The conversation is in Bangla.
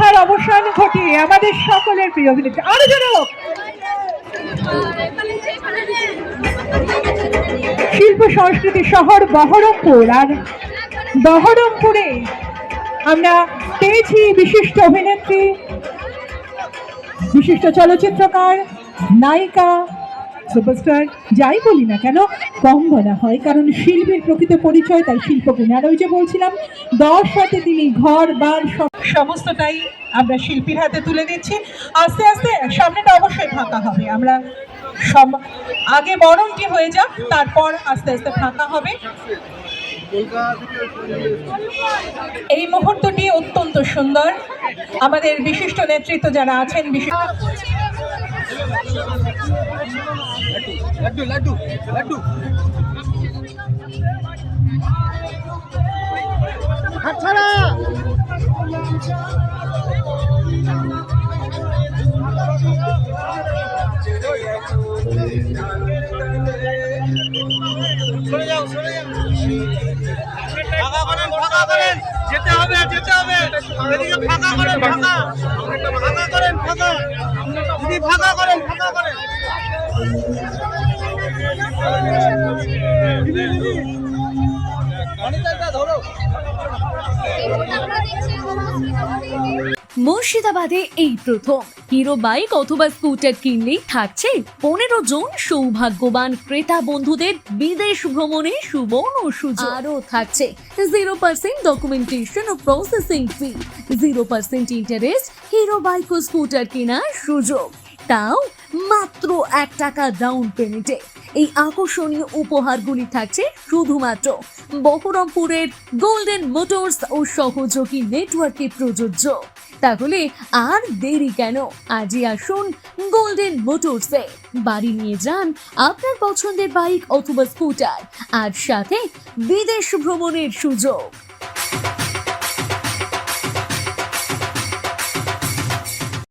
প্রথার অবসান ঘটিয়ে আমাদের সকলের প্রিয় অভিনেত্রী। আরও যেন শিল্প, সংস্কৃতি, শহর বহরমপুর আর বহরমপুরে আমরা পেয়েছি বিশিষ্ট অভিনেত্রী, বিশিষ্ট চলচ্চিত্রকার, নায়িকা, সুপারস্টার, যাই বলি না কেন, কম বলা হয়, কারণ শিল্পীর প্রকৃত পরিচয় তার শিল্পগুণে আর ওই যে বলছিলাম, দশ হাতে তিনি ঘর বার সব- সমস্তটাই আমরা শিল্পীর হাতে তুলে দিচ্ছি। আস্তে আস্তে সামনেটা অবশ্যই ফাঁকা হবে। আমরা আগে বরণটি হয়ে যাক, তারপর আস্তে আস্তে ফাঁকা হবে। এই মুহূর্তটি অত্যন্ত সুন্দর। আমাদের বিশিষ্ট নেতৃত্ব যারা আছেন, বিশিষ্ট যেতে হবে যেতে হবে এদিকে ফাঁকা করেন ফাঁকা ফাঁকা করেন ফাঁকা দিদি ফাঁকা করেন ফাঁকা করেন দিদি ধরো মুর্শিদাবাদে এই প্রথম। হিরো বাইক অথবা স্কুটার কিনলেই থাকছে পনেরো জন সৌভাগ্যবান ক্রেতা বন্ধুদের বিদেশ ভ্রমণে সুবর্ণ সুযোগ। আরও থাকছে জিরো পার্সেন্ট ডকুমেন্টেশন ও processing fee. Zero percent interest Hero bike ও স্কুটার কেনার সুযোগ। তাও মাত্র এক টাকা ডাউন পেমেন্টে। এই আকর্ষণীয় উপহারগুলি থাকছে শুধুমাত্র বহরমপুরের গোল্ডেন মোটরস ও সহযোগী নেটওয়ার্কে প্রযোজ্য। তাহলে আর দেরি কেন? আজই আসুন গোল্ডেন মোটরসে বাড়ি নিয়ে যান আপনার পছন্দের বাইক অথবা স্কুটার, আর সাথে বিদেশ ভ্রমণের সুযোগ।